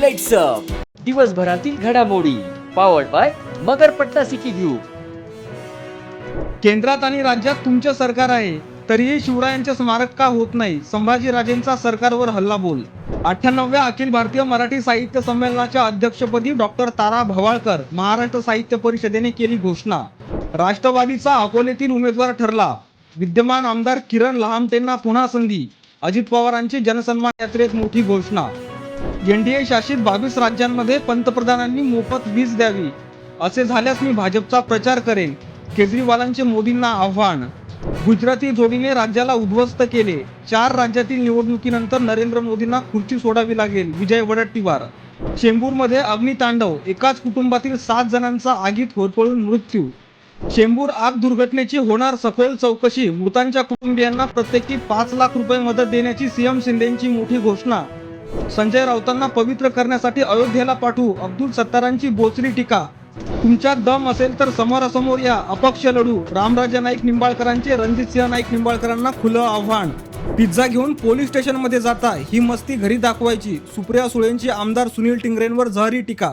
Let's up दिवसभरातील घडामोडी powered by Magarpatta city group केंद्रात आणि राज्यात तुमचे सरकार आहे तरीही शिवरायांचे स्मारक का होत नाही? संभाजीराजेंचा सरकारवर हल्ला बोल अठ्ठ्याण्णव्या अखिल भारतीय मराठी साहित्य संमेलनाच्या अध्यक्षपदी डॉक्टर तारा भवाळकर महाराष्ट्र साहित्य परिषदेने केली घोषणा. राष्ट्रवादीचा अकोलेतील उमेदवार ठरला. विद्यमान आमदार किरण लहामटेंना पुन्हा संधी. अजित पवारांची जनसन्मान यात्रेत मोठी घोषणा. एनडीए शासित बावीस राज्यांमध्ये पंतप्रधानांनी मोफत वीज द्यावी असे झाल्यास मी भाजपचा प्रचार करेन केजरीवालांचे मोदींना आव्हान. गुजराती जोडीने राज्याला उद्ध्वस्त केले. चार राज्यातील निवडणुकीनंतर नरेंद्र मोदींना खुर्ची सोडावी लागेल विजय वडट्टीवार. चेंबूरमध्ये अग्नितांडव एकाच कुटुंबातील सात जणांचा आगीत होरपळून मृत्यू. चेंबूर आग दुर्घटनेची होणार सखोल चौकशी मृतांच्या कुटुंबियांना प्रत्येकी पाच लाख रुपये मदत देण्याची सीएम शिंदेची मोठी घोषणा. संजय राऊतांना पवित्र करण्यासाठी अयोध्येला पाठवू अब्दुल सत्तारांची बोचरी टीका. तुमच्यात दम असेल तर समोरासमोर या. अपक्ष लढू. रामराजे नाईक निंबाळकरांचे रणजित सिंह नाईक निंबाळकरांना खुलं आव्हान. पिझ्झा घेऊन पोलीस स्टेशनमध्ये जाता ही मस्ती घरी दाखवायची. सुप्रिया सुळेंची आमदार सुनील टिंगरेंवर झहरी टीका.